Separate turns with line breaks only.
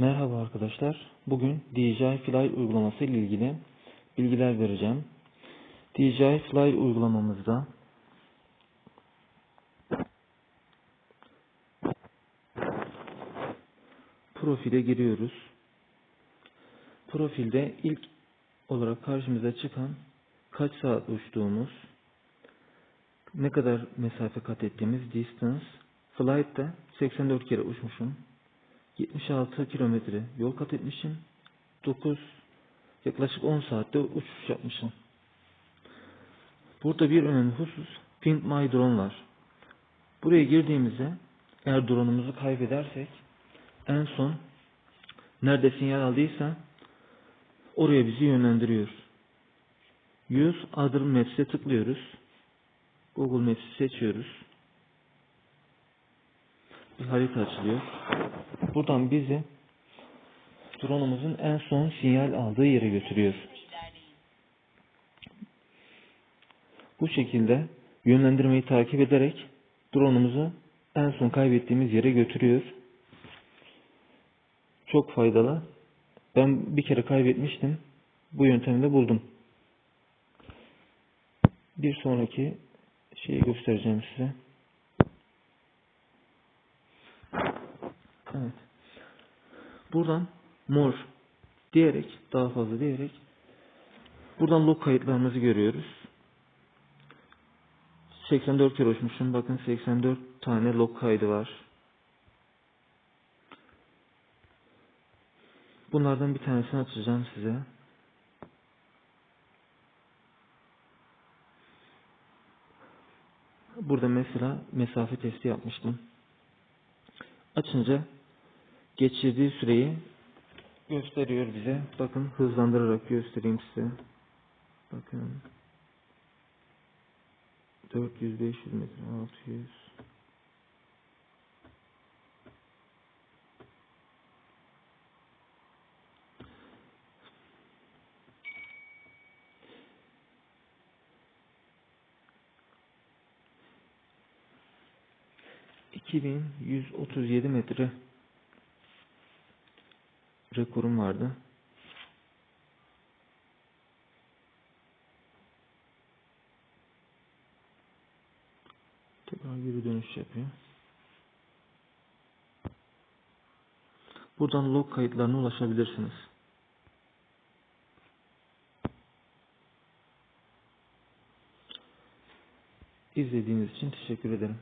Merhaba arkadaşlar. Bugün DJI Fly uygulaması ile ilgili bilgiler vereceğim. DJI Fly uygulamamızda profile giriyoruz. Profilde ilk olarak karşımıza çıkan kaç saat uçtuğumuz, ne kadar mesafe kat ettiğimiz distance, flight'te 84 kere uçmuşum. 76 kilometre yol kat etmişim. 9 yaklaşık 10 saatte uçuş yapmışım. Burada bir önemli husus Find My Drone var. Buraya girdiğimizde eğer drone'umuzu kaybedersek en son nerede sinyal aldıysa oraya bizi yönlendiriyor. Use Other Maps'e tıklıyoruz. Google Maps'i seçiyoruz. Bir harita açılıyor. Buradan bizi drone'umuzun en son sinyal aldığı yere götürüyor. Bu şekilde yönlendirmeyi takip ederek drone'umuzu en son kaybettiğimiz yere götürüyor. Çok faydalı. Ben bir kere kaybetmiştim. Bu yöntemde buldum. Bir sonraki şeyi göstereceğim size. Evet. Buradan more diyerek daha fazla diyerek buradan log kayıtlarımızı görüyoruz. 84 kere uçmuşum. Bakın 84 tane log kaydı var. Bunlardan bir tanesini açacağım size. Burada mesela mesafe testi yapmıştım. Açınca geçirdiği süreyi gösteriyor bize. Bakın hızlandırarak göstereyim size. Bakın. 400 500 metre 600 2137 metre rekorum vardı. Tekrar geri dönüş yapıyor. Buradan log kayıtlarına ulaşabilirsiniz. İzlediğiniz için teşekkür ederim.